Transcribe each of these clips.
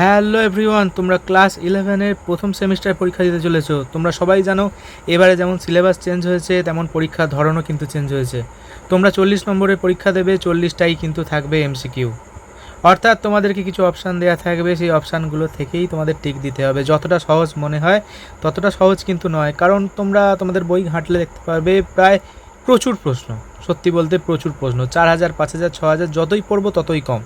Hello everyone, তোমরা class ইলেভেনের প্রথম সেমিস্টার পরীক্ষা দিতে চলেছো। তোমরা সবাই জানো, এবারে যেমন সিলেবাস চেঞ্জ হয়েছে, তেমন পরীক্ষার ধরনও কিন্তু চেঞ্জ হয়েছে। তোমরা চল্লিশ নম্বরের পরীক্ষা দেবে, চল্লিশটাই কিন্তু থাকবে এমসিকিউ অর্থাৎ তোমাদেরকে কিছু অপশান দেওয়া থাকবে, সেই অপশানগুলো থেকেই তোমাদের টিক দিতে হবে। যতটা সহজ মনে হয়, ততটা সহজ কিন্তু নয়। কারণ তোমরা তোমাদের বই ঘাঁটলে দেখতে পারবে, প্রায় প্রচুর প্রশ্ন। সত্যি বলতে প্রচুর প্রশ্ন। চার হাজার, পাঁচ হাজার, ছ হাজার, যতই পড়ব ততই কম।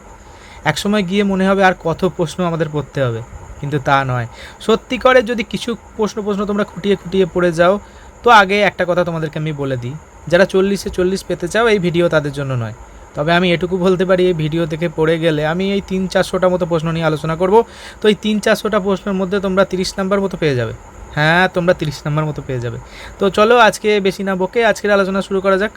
একসময় গিয়ে মনে হবে আর কত প্রশ্ন আমাদের পড়তে হবে, কিন্তু তা নয়। সত্যি করে যদি কিছু প্রশ্ন প্রশ্ন তোমরা খুঁটিয়ে খুঁটিয়ে পড়ে যাও, তো আগে একটা কথা তোমাদেরকে আমি বলে দিই। যারা চল্লিশে চল্লিশ পেতে চাও, এই ভিডিও তাদের জন্য নয়। তবে আমি এটুকু বলতে পারি, এই ভিডিও থেকে পড়ে গেলে আমি এই তিন চারশোটা মতো প্রশ্ন নিয়ে আলোচনা করব। তো এই তিন চারশোটা প্রশ্নের মধ্যে তোমরা তিরিশ নাম্বার মতো পেয়ে যাবে। হ্যাঁ তোমরা তিরিশ নাম্বার মতো পেয়ে যাবে। তো চলো আজকে বেশি না বকে আজকের আলোচনা শুরু করা যাক।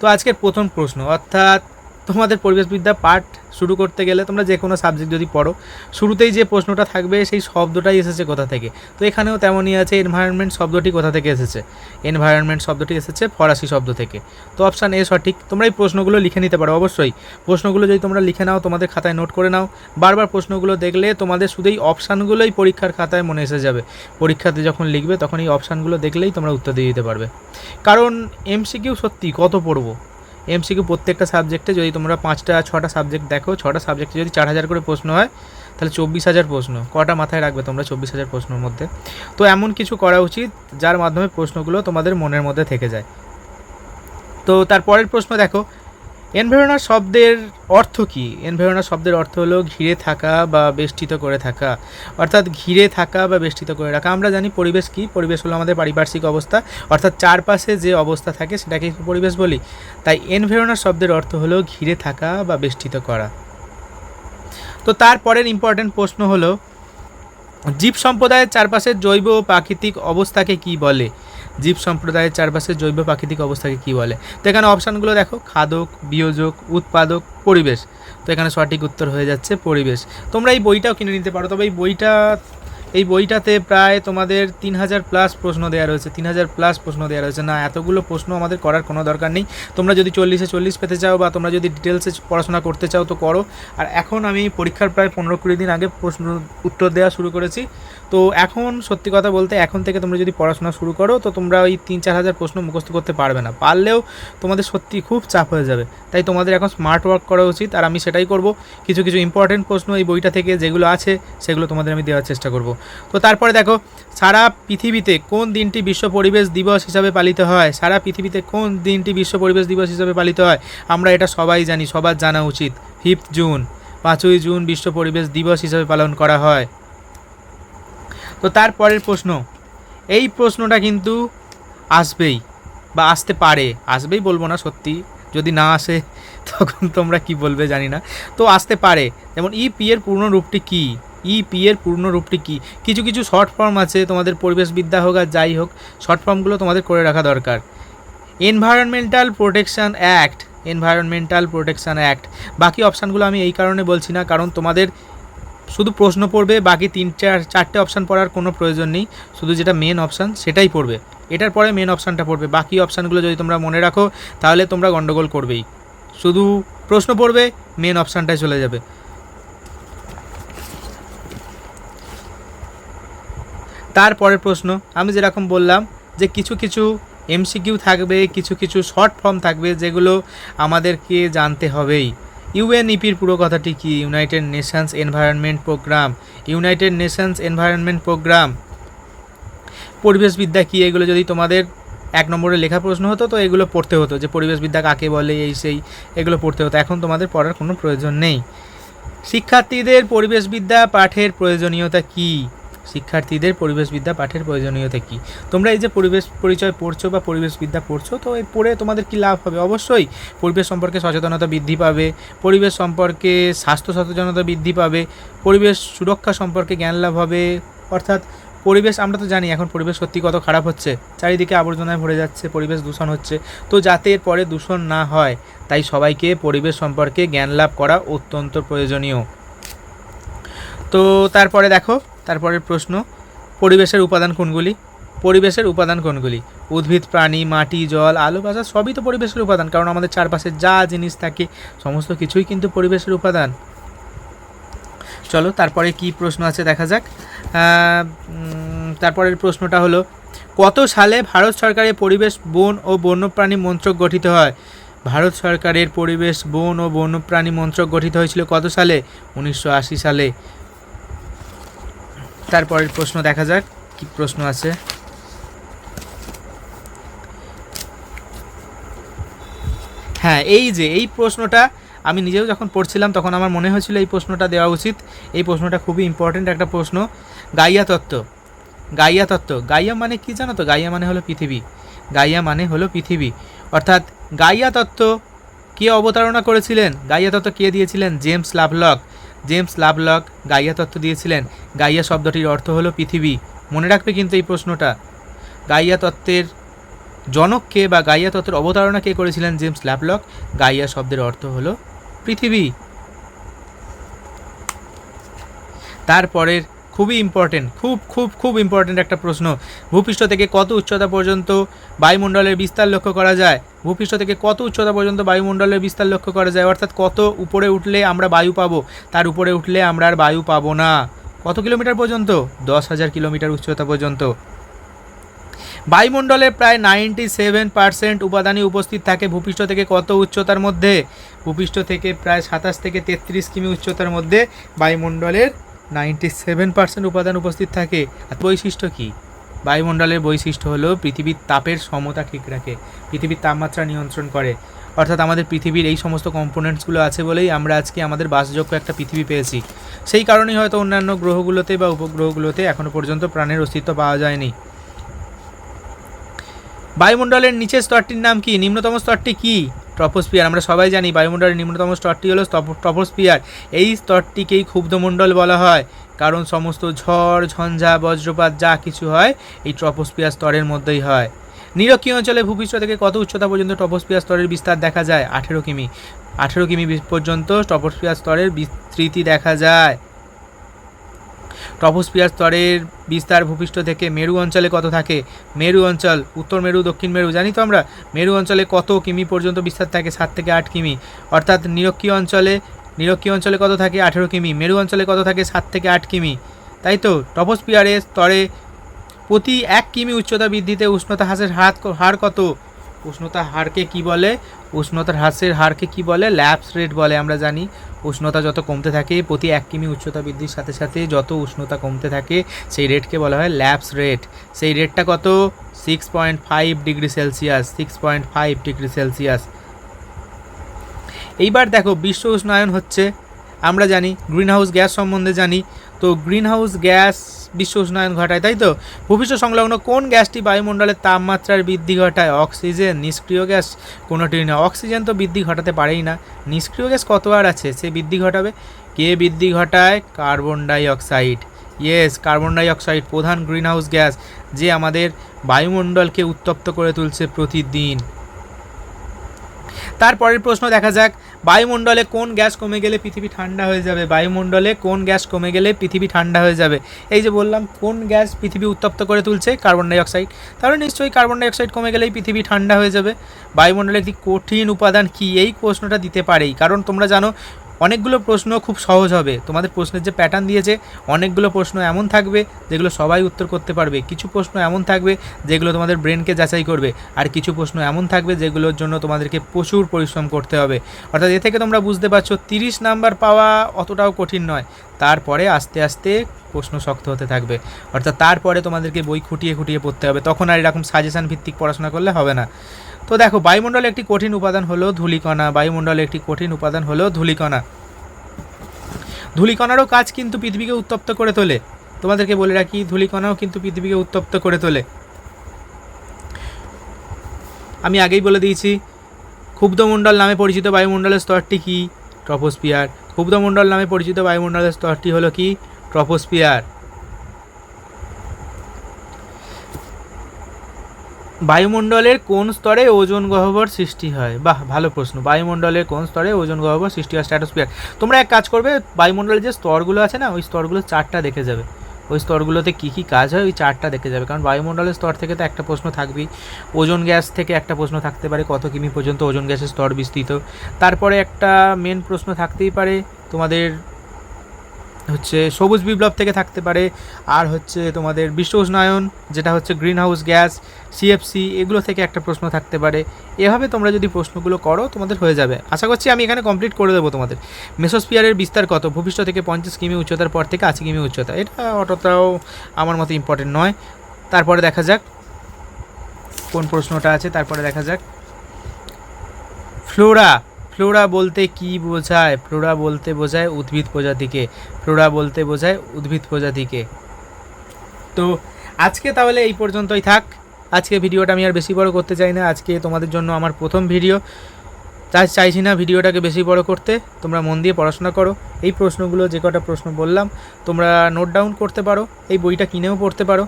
তো আজকের প্রথম প্রশ্ন, অর্থাৎ তোমাদের পরিবেশবিদ্যা পাঠ শুরু করতে গেলে তোমরা যে কোনো সাবজেক্ট যদি পড়ো, শুরুতেই যে প্রশ্নটা থাকবে সেই শব্দটাই এসেছে কোথা থেকে? তো এখানেও তেমনই আছে এনভায়রনমেন্ট শব্দটি কোথা থেকে এসেছে? এনভায়রনমেন্ট শব্দটি এসেছে ফরাসি শব্দ থেকে। তো অপশান এ সঠিক। তোমরা এই প্রশ্নগুলো লিখে নিতে পারো অবশ্যই। প্রশ্নগুলো যদি তোমরা লিখে নাও, তোমাদের খাতায় নোট করে নাও। বারবার প্রশ্নগুলো দেখলে তোমাদের শুধু এই অপশানগুলোই পরীক্ষার খাতায় মনে এসে যাবে। পরীক্ষাতে যখন লিখবে তখন এই অপশানগুলো দেখলেই তোমরা উত্তর দিয়ে দিতে পারবে। কারণ এমসিকিউ সত্যি কত পড়ব? এমসিকিউ প্রত্যেকটা সাবজেক্টে যদি তোমরা পাঁচটা, ছটা সাবজেক্ট দেখো, ছটা সাবজেক্টে যদি চার হাজার করে প্রশ্ন হয়, তাহলে চব্বিশ হাজার প্রশ্ন। কটা মাথায় রাখবে তোমরা চব্বিশ হাজার প্রশ্নের মধ্যে? তো এমন কিছু করা উচিত যার মাধ্যমে প্রশ্নগুলো তোমাদের মনের মধ্যে থেকে যায়। তো তারপরের প্রশ্ন দেখো এনভায়রনার শব্দের অর্থ কী? এনভেরোনা শব্দের অর্থ হলো ঘিরে থাকা বা বেষ্টিত করে থাকা। অর্থাৎ ঘিরে থাকা বা বেষ্টিত করে রাখা। আমরা জানি পরিবেশ কী? পরিবেশ হলো আমাদের পারিপার্শ্বিক অবস্থা। অর্থাৎ চারপাশে যে অবস্থা থাকে সেটাকে পরিবেশ বলি? তাই এনভেরোনা শব্দের অর্থ হলো ঘিরে থাকা বা বেষ্টিত করা। তো তারপরের ইম্পর্টেন্ট প্রশ্ন হলো, জীব সম্প্রদায়ের চারপাশের জৈব ও প্রাকৃতিক অবস্থাকে কি বলে? জীব সম্প্রদায়ের চারপাশে জৈব প্রাকৃতিক অবস্থাকে কি বলে? তো এখানে অপশানগুলো দেখো, খাদক, বিয়োজক, উৎপাদক, পরিবেশ। তো এখানে সঠিক উত্তর হয়ে যাচ্ছে পরিবেশ। তোমরা এই বইটাও কিনে নিতে পারো। তবে এই বইটা এই বইটাতে প্রায় তোমাদের তিন হাজার প্লাস প্রশ্ন দেওয়া রয়েছে, তিন হাজার প্লাস প্রশ্ন দেওয়া রয়েছে। না, এতগুলো প্রশ্ন আমাদের করার কোনো দরকার নেই। তোমরা যদি চল্লিশে চল্লিশ পেতে চাও বা তোমরা যদি ডিটেলসে পড়াশোনা করতে চাও তো করো। আর এখন আমি পরীক্ষার প্রায় পনেরো কুড়ি দিন আগে প্রশ্ন উত্তর দেওয়া শুরু করেছি। তো এখন সত্যি কথা বলতে এখন থেকে তোমরা যদি পড়াশোনা শুরু করো তো তোমরা ওই তিন চার হাজার প্রশ্ন মুখস্থ করতে পারবে না। পারলেও তোমাদের সত্যি খুব চাপ হয়ে যাবে। তাই তোমাদের এখন স্মার্ট ওয়ার্ক করা উচিত আর আমি সেটাই করব। কিছু কিছু ইম্পর্টেন্ট প্রশ্ন এই বইটা থেকে যেগুলো আছে সেগুলো তোমাদের আমি দেওয়ার চেষ্টা করব। তো তারপরে দেখো, সারা পৃথিবীতে কোন দিনটি বিশ্ব পরিবেশ দিবস হিসাবে পালিত হয়? সারা পৃথিবীতে কোন দিনটি বিশ্ব পরিবেশ দিবস হিসাবে পালিত হয়? আমরা এটা সবাই জানি, সবার জানা উচিত। ফিফথ জুন, পাঁচই জুন বিশ্ব পরিবেশ দিবস হিসাবে পালন করা হয়। তো তারপরের প্রশ্ন, এই প্রশ্নটা কিন্তু আসবেই বা আসতে পারে। আসবেই বলব না সত্যি, যদি না আসে, তখন তোমরা কি বলবে জানি না। তো আসতে পারে। যেমন ইপি এর পূর্ণ রূপটি কী? ইপি এর পূর্ণ রূপটি কী? কিছু কিছু শর্ট ফর্ম আছে, তোমাদের পরিবেশবিদ্যা হোক আর যাই হোক শর্ট ফর্মগুলো তোমাদের করে রাখা দরকার। Environmental protection act environmental protection act বাকি অপশানগুলো আমি এই কারণে বলছি না, কারণ তোমাদের শুধু প্রশ্ন পড়বে, বাকি তিন, চার, চারটে অপশান পড়ার কোনো প্রয়োজন নেই। শুধু যেটা মেন অপশান সেটাই পড়বে। এটার পরে মেন অপশানটা পড়বে। বাকি অপশানগুলো যদি তোমরা মনে রাখো, তাহলে তোমরা গন্ডগোল করবেই। শুধু প্রশ্ন পড়বে মেন অপশানটায় চলে যাবে। তারপরের প্রশ্ন, আমি যেরকম বললাম যে কিছু কিছু এমসিকিউ থাকবে, কিছু কিছু শর্ট ফর্ম থাকবে, যেগুলো আমাদেরকে জানতে হবেই। ইউএনইপির পুরো কথাটি কি? United Nations Environment Programme United Nations Environment Programme পরিবেশবিদ্যা কী? এগুলো যদি তোমাদের এক নম্বরে লেখা প্রশ্ন হতো, তো এগুলো পড়তে হতো, যে পরিবেশবিদ্যা কাকে বলে, এই সেই, এগুলো পড়তে হতো। এখন তোমাদের পড়ার কোনো প্রয়োজন নেই। শিক্ষার্থীদের পরিবেশবিদ্যা পাঠের প্রয়োজনীয়তা কী? শিক্ষার্থীদের পরিবেশবিদ্যা পাঠের প্রয়োজনীয়তা কী? তোমরা এই যে পরিবেশ পরিচয় পড়ছো বা পরিবেশবিদ্যা পড়ছো, তো এই পড়ে তোমাদের কী লাভ হবে? অবশ্যই পরিবেশ সম্পর্কে সচেতনতা বৃদ্ধি পাবে, পরিবেশ সম্পর্কে স্বাস্থ্য সচেতনতা বৃদ্ধি পাবে, পরিবেশ সুরক্ষা সম্পর্কে জ্ঞান লাভ হবে। অর্থাৎ পরিবেশ, আমরা তো জানি এখন পরিবেশ সত্যি কত খারাপ হচ্ছে, চারিদিকে আবর্জনায় ভরে যাচ্ছে, পরিবেশ দূষণ হচ্ছে, তো যাতে এর পরে দূষণ না হয়, তাই সবাইকে পরিবেশ সম্পর্কে জ্ঞান লাভ করা অত্যন্ত প্রয়োজনীয়। তো তারপরে দেখো তারপরের প্রশ্ন, পরিবেশের উপাদান কোনগুলি? পরিবেশের উপাদান কোনগুলি? উদ্ভিদ, প্রাণী, মাটি, জল, আলো বাতাস সবই তো পরিবেশের উপাদান, কারণ আমাদের চারপাশে যা জিনিস থাকে, সমস্ত কিছুই কিন্তু পরিবেশের উপাদান। চলো, তারপরে কি প্রশ্ন আছে দেখা যাক। তারপরের প্রশ্নটা হলো, কত সালে ভারত সরকারের পরিবেশ, বন ও বন্যপ্রাণী মন্ত্রক গঠিত হয়? ভারত সরকারের পরিবেশ, বন ও বন্যপ্রাণী মন্ত্রক গঠিত হয়েছিল কত সালে? উনিশশো আশি সালে। তারপরের প্রশ্ন দেখা যাক, কি প্রশ্ন আছে। হ্যাঁ এই যে, এই প্রশ্নটা আমি নিজেও যখন পড়ছিলাম তখন আমার মনে হয়েছিল এই প্রশ্নটা দেওয়া উচিত। এই প্রশ্নটা খুবই ইম্পর্ট্যান্ট একটা প্রশ্ন। গাইয়া তত্ত্ব। গাইয়া তত্ত্ব। গাইয়া মানে কি জানো তো? গাইয়া মানে হলো পৃথিবী। গাইয়া মানে হলো পৃথিবী। অর্থাৎ গাইয়া তত্ত্ব কে অবতারণা করেছিলেন? গাইয়া তত্ত্ব কে দিয়েছিলেন? James love lock. জেমস লাভলক গাইয়া তত্ত্ব দিয়েছিলেন, গাইয়া শব্দটির অর্থ হলো পৃথিবী। মনে রাখবে কিন্তু এই প্রশ্নটা। গাইয়া তত্ত্বের জনককে বা গাইয়া তত্ত্বের অবতারণা কে করেছিলেন জেমস ল্যাপলক গাইয়া শব্দের অর্থ হলো পৃথিবী। তারপরের খুবই ইম্পর্টেন্ট খুব খুব খুব ইম্পর্টেন্ট একটা প্রশ্ন। ভূপৃষ্ঠ থেকে কত উচ্চতা পর্যন্ত বায়ুমণ্ডলের বিস্তার লক্ষ্য করা যায়? ভূপৃষ্ঠ থেকে কত উচ্চতা পর্যন্ত বায়ুমণ্ডলের বিস্তার লক্ষ্য করা যায়? অর্থাৎ কত উপরে উঠলে আমরা বায়ু পাবো? তার উপরে উঠলে আমরা আর বায়ু পাবো না। কত কিলোমিটার পর্যন্ত? দশ হাজার কিলোমিটার উচ্চতা পর্যন্ত। বায়ুমণ্ডলে প্রায় নাইনটি সেভেন পার্সেন্ট উপাদানই উপস্থিত থাকে ভূপৃষ্ঠ থেকে কত উচ্চতার মধ্যে? ভূপৃষ্ঠ থেকে প্রায় সাতাশ থেকে তেত্রিশ কিমি উচ্চতার মধ্যে বায়ুমণ্ডলের নাইনটি সেভেন পার্সেন্ট উপাদান উপস্থিত থাকে। আর বৈশিষ্ট্য কী? বায়ুমণ্ডলের বৈশিষ্ট্য হলো পৃথিবীর তাপের সমতা ঠিক রাখে, পৃথিবীর তাপমাত্রা নিয়ন্ত্রণ করে। অর্থাৎ আমাদের পৃথিবীর এই সমস্ত কম্পোনেন্টসগুলো আছে বলেই আমরা আজকে আমাদের বাসযোগ্য একটা পৃথিবী পেয়েছি। সেই কারণেই হয়তো অন্যান্য গ্রহগুলোতে বা উপগ্রহগুলোতে এখনও পর্যন্ত প্রাণের অস্তিত্ব পাওয়া যায়নি। বায়ুমণ্ডলের নিচের স্তরটির নাম কি? নিম্নতম স্তরটি কি? ট্রপোস্পিয়ার আমরা সবাই জানি বায়ুমণ্ডলের নিম্নতম স্তরটি হলো ট্রপোস্পিয়ার এই স্তরটিকেই ক্ষুব্ধমণ্ডল বলা হয়, কারণ সমস্ত ঝড়, ঝঞ্ঝা, বজ্রপাত যা কিছু হয়, এই ট্রপোস্পিয়ার স্তরের মধ্যেই হয়। নিরক্ষীয় অঞ্চলে ভূপৃষ্ঠ থেকে কত উচ্চতা পর্যন্ত ট্রপোস্পিয়ার স্তরের বিস্তার দেখা যায়? আঠেরো কিমি। আঠেরো কিমি পর্যন্ত ট্রপোস্পিয়ার স্তরের বিস্তৃতি দেখা যায়। ট্রপোস্পিয়ার স্তরের বিস্তার ভূপৃষ্ঠ থেকে মেরু অঞ্চলে কত থাকে? মেরু অঞ্চল, উত্তর মেরু, দক্ষিণ মেরু, জানি তো আমরা? মেরু অঞ্চলে কত কিমি পর্যন্ত বিস্তার থাকে? সাত থেকে আট কিমি। অর্থাৎ নিরক্ষীয় অঞ্চলে নিরক্ষীয় অঞ্চলে কত থাকে? আঠেরো কিমি। মেরু অঞ্চলে কত থাকে? সাত থেকে আট কিমি। তাই তো? টপোস্পিয়ারের স্তরে প্রতি এক কিমি উচ্চতা বৃদ্ধিতে উষ্ণতা হ্রাসের হার হার কত? উষ্ণতা হারকে কি বলে? উষ্ণতার হ্রাসের হারকে কি বলে? ল্যাপস রেট বলে আমরা জানি। উষ্ণতা যত কমতে থাকে, প্রতি এক কিমি উচ্চতা বৃদ্ধির সাথে সাথে যত উষ্ণতা কমতে থাকে, সেই রেটকে বলা হয় ল্যাপস রেট। সেই রেটটা কত? Six point five degree Celsius six point five degree Celsius. এইবার দেখো, বিশ্ব উষ্ণায়ন হচ্ছে, আমরা জানি গ্রিন হাউস গ্যাস সম্বন্ধে জানি। তো গ্রিন হাউস গ্যাস বিশ্ব উষ্ণায়ন ঘটায়, তাই তো? ভূপৃষ্ঠ সংলগ্ন কোন গ্যাসটি বায়ুমণ্ডলের তাপমাত্রার বৃদ্ধি ঘটায়? অক্সিজেন, নিষ্ক্রিয় গ্যাস? কোনোটি না। অক্সিজেন তো বৃদ্ধি ঘটাতে পারেই না। নিষ্ক্রিয় গ্যাস কত আর আছে? সে বৃদ্ধি ঘটাবে? কে বৃদ্ধি ঘটায়? Carbon dioxide yes, carbon dioxide প্রধান গ্রিন হাউস গ্যাস, যে আমাদের বায়ুমণ্ডলকে উত্তপ্ত করে তুলছে প্রতিদিন। তারপরের প্রশ্ন দেখা যাক। বায়ুমণ্ডলে কোন গ্যাস কমে গেলে পৃথিবী ঠান্ডা হয়ে যাবে? বায়ুমণ্ডলে কোন গ্যাস কমে গেলে পৃথিবী ঠান্ডা হয়ে যাবে? এই যে বললাম, কোন গ্যাস পৃথিবী উত্তপ্ত করে তুলছে? কার্বন ডাইঅক্সাইড তাহলে নিশ্চয়ই কার্বন ডাইঅক্সাইড কমে গেলেই পৃথিবী ঠান্ডা হয়ে যাবে। বায়ুমণ্ডলে একটি কঠিন উপাদান কি? এই প্রশ্নটা দিতে পারেই। কারণ তোমরা জানো অনেকগুলো প্রশ্ন খুব সহজ হবে। তোমাদের প্রশ্নের যে প্যাটার্ন দিয়েছে, অনেকগুলো প্রশ্ন এমন থাকবে যেগুলো সবাই উত্তর করতে পারবে। কিছু প্রশ্ন এমন থাকবে যেগুলো তোমাদের ব্রেনকে যাচাই করবে আর কিছু প্রশ্ন এমন থাকবে যেগুলোর জন্য তোমাদেরকে প্রচুর পরিশ্রম করতে হবে। অর্থাৎ এ থেকে তোমরা বুঝতে পারছ তিরিশ নাম্বার পাওয়া অতটাও কঠিন নয়। তারপরে আস্তে আস্তে প্রশ্ন শক্ত হতে থাকবে। অর্থাৎ তারপরে তোমাদেরকে বই খুঁটিয়ে খুঁটিয়ে পড়তে হবে। তখন আর এরকম সাজেশন ভিত্তিক পড়াশোনা করলে হবে না। তো দেখো, বায়ুমণ্ডলে একটি কঠিন উপাদান হলো ধূলিকণা। বায়ুমণ্ডলে একটি কঠিন উপাদান হলো ধূলিকণা। ধূলিকণারও কাজ কিন্তু পৃথিবীকে উত্তপ্ত করে তোলে। তোমাদেরকে বলে রাখি, ধূলিকণাও কিন্তু পৃথিবীকে উত্তপ্ত করে তোলে। আমি আগেই বলে দিয়েছি, ক্ষুব্ধমণ্ডল নামে পরিচিত বায়ুমণ্ডলের স্তরটি কি? ট্রপোস্পিয়ার ক্ষুব্ধমণ্ডল নামে পরিচিত বায়ুমণ্ডলের স্তরটি হলো কি? ট্রপোস্পিয়ার বায়ুমণ্ডলের কোন স্তরে ওজন গহ্বর সৃষ্টি হয়? বাহ, ভালো প্রশ্ন। বায়ুমণ্ডলের কোন স্তরে ওজন গহ্বর সৃষ্টি হয়? স্ট্র্যাটোস্ফিয়ার তোমরা এক কাজ করবে, বায়ুমণ্ডলের যে স্তরগুলো আছে না, ওই স্তরগুলো চারটা দেখে যাবে। ওই স্তরগুলোতে কী কী কাজ হয়, ওই চারটা দেখে যাবে। কারণ বায়ুমণ্ডলের স্তর থেকে তো একটা প্রশ্ন থাকবেই। ওজন গ্যাস থেকে একটা প্রশ্ন থাকতে পারে, কত কিমি পর্যন্ত ওজন গ্যাসের স্তর বিস্তৃত। তারপরে একটা মেন প্রশ্ন থাকতেই পারে তোমাদের হচ্ছে সবুজ বিপ্লব থেকে থাকতে পারে। আর হচ্ছে তোমাদের বিশ্ব উষ্ণায়ন, যেটা হচ্ছে গ্রিন হাউস গ্যাস সিএফসি এগুলো থেকে একটা প্রশ্ন থাকতে পারে। এভাবে তোমরা যদি প্রশ্নগুলো করো, তোমাদের হয়ে যাবে। আশা করছি আমি এখানে কমপ্লিট করে দেবো তোমাদের। মেসোস্পিয়ারের বিস্তার কত? ভূপৃষ্ঠ থেকে পঞ্চাশ কিমি উচ্চতার পর থেকে আশি কিমি উচ্চতা। এটা অতটাও আমার মতো ইম্পর্টেন্ট নয়। তারপরে দেখা যাক কোন প্রশ্নটা আছে। তারপরে দেখা যাক। ফ্লোরা ফ্লোরা বলতে কি বোঝায়? ফ্লোরা বলতে বোঝায় উদ্ভিদ প্রজাতিকে। ফ্লোরা বলতে বোঝায় উদ্ভিদ প্রজাতিকে। তো আজকে তাহলে এই পর্যন্তই থাক। আজকে ভিডিওটা আমি আর বেশি বড় করতে চাই না। আজকে তোমাদের জন্য আমার প্রথম ভিডিও। তাই চাইছি না ভিডিওটাকে বেশি বড় করতে। তোমরা মন দিয়ে পড়াশোনা করো। এই প্রশ্নগুলো যে কটা প্রশ্ন বললাম, তোমরা নোট ডাউন করতে পারো। এই বইটা কিনেও পড়তে পারো।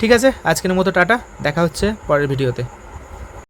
ঠিক আছে? আজকের মতো টাটা। দেখা হচ্ছে পরের ভিডিওতে।